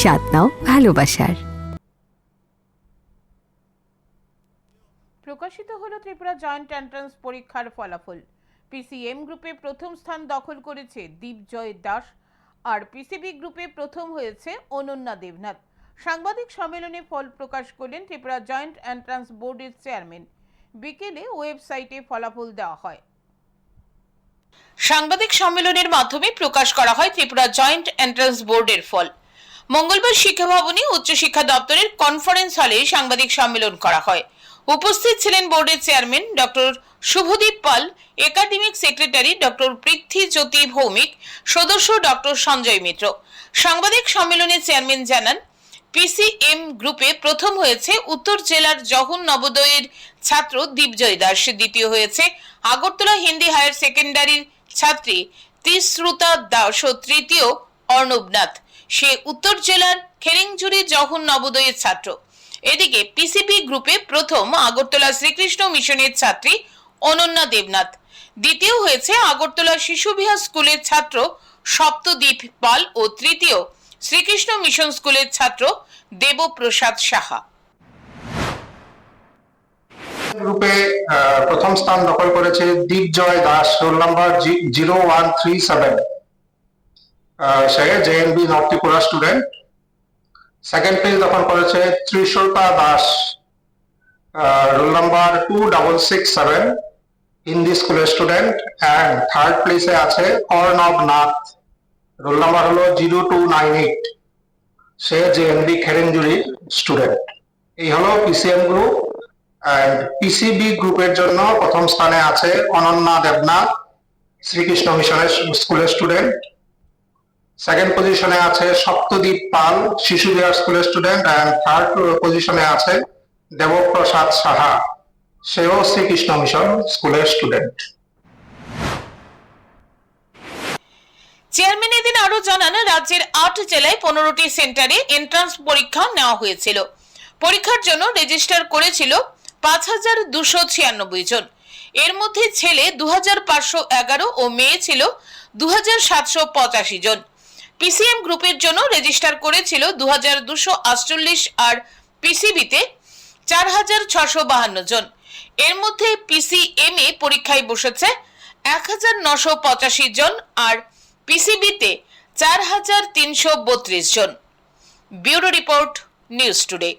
স্বাদ নাও ভালোবাসার। প্রকাশিত হলো ত্রিপুরা জয়েন্ট এন্ট্রান্স পরীক্ষার ফলাফল। পিসিএম গ্রুপে প্রথম স্থান দখল করেছে দীপজয় দাস, আর পিসিবি গ্রুপে প্রথম হয়েছে অনন্যা দেবনাথ। সাংবাদিক সম্মেলনে ফল প্রকাশ করলেন ত্রিপুরা জয়েন্ট এন্ট্রান্স বোর্ডের চেয়ারম্যান। বিকেলে ওয়েবসাইটে ফলাফল দেওয়া হয়। সাংবাদিক সম্মেলনের মাধ্যমে প্রকাশ করা হয় ত্রিপুরা জয়েন্ট এন্ট্রান্স বোর্ডের ফল। মঙ্গলবার শিক্ষা ভবনে উচ্চশিক্ষা দপ্তরের কনফারেন্স হলে সাংবাদিক সম্মেলন করা হয়। উপস্থিত ছিলেন বোর্ডের chairman doctor Subhadeep Pal, academic secretary doctor Prithvi Jyoti Bhowmik, সদস্য ডক্টর সঞ্জয় মিত্র। সাংবাদিক সম্মেলনে চেয়ারম্যান জানান, পিসিএম গ্রুপে প্রথম হয়েছে উত্তর জেলার জহন নবোদয়ের ছাত্র দীপজয় দাস, দ্বিতীয় হয়েছে আগরতলা হিন্দি হায়ার সেকেন্ডারির ছাত্রী তিশ্রুতা দাস ও তৃতীয় অর্ণবনাথ। সে উত্তর জেলার খেরিংঝুরি জহন নবোদয়ের ছাত্র। এদিকে পিসিবি গ্রুপে প্রথম আগরতলা শ্রীকৃষ্ণ মিশনের ছাত্রী অনন্যা দেবনাথ। দ্বিতীয় হয়েছে আগরতলা শিশু বিহার স্কুলের ছাত্র সপ্তদ্বীপ পাল ও তৃতীয় শ্রীকৃষ্ণ মিশন স্কুলের ছাত্র দেবপ্রসাদ সাহা। গ্রুপে প্রথম স্থান দখল করেছে Deepjoy Das roll number zero one three seven সে JNB north Tripura student second place দখল করেছে Trishota Das. Roll number two double six seven Hindi স্কুলের স্টুডেন্ট অ্যান্ড থার্ড প্লেসে আছে অর্ণব নাথ রোল নাম্বার হলো জিরো টু নাইন এইট সে JNB খেরেঞ্জুরির student এই হলো পিসিএম গ্রুপ অ্যান্ড পিসিবি গ্রুপের জন্য প্রথম স্থানে আছে অনন্যা দেবনাথ, শ্রীকৃষ্ণ মিশনের স্কুলের স্টুডেন্ট সেকেন্ড পজিশনে আছে সপ্তদ্বীপ পাল, শিশু বিহার স্কুলের স্টুডেন্ট অ্যান্ড থার্ড পজিশনে আছে দেবপ্রসাদ সাহা। সেও শ্রীকৃষ্ণ মিশন স্কুলের স্টুডেন্ট চেয়ারম্যান এদিন আরও জানান, রাজ্যের আট জেলায় পনেরোটি সেন্টারে এন্ট্রান্স পরীক্ষা নেওয়া হয়েছিল। পরীক্ষার জন্য রেজিস্টার করেছিল পাঁচ হাজার দুশো ছিয়ানব্বই জন। এর মধ্যে ছেলে দু হাজার পাঁচশো এগারো ও মেয়ে ছিল দু হাজার সাতশো পঁচাশি জন। পিসিএম গ্রুপের জন্য রেজিস্টার করেছিল দু হাজার দুশো আটচল্লিশ আর পিসিবিতে চার হাজার ছশো বাহান্ন জন। এর মধ্যে পিসিএম এ পরীক্ষায় বসেছে এক হাজার নশো পঁচাশি জন আর পিসিবিতে চার হাজার তিনশো বত্রিশ জন। Bureau report news today.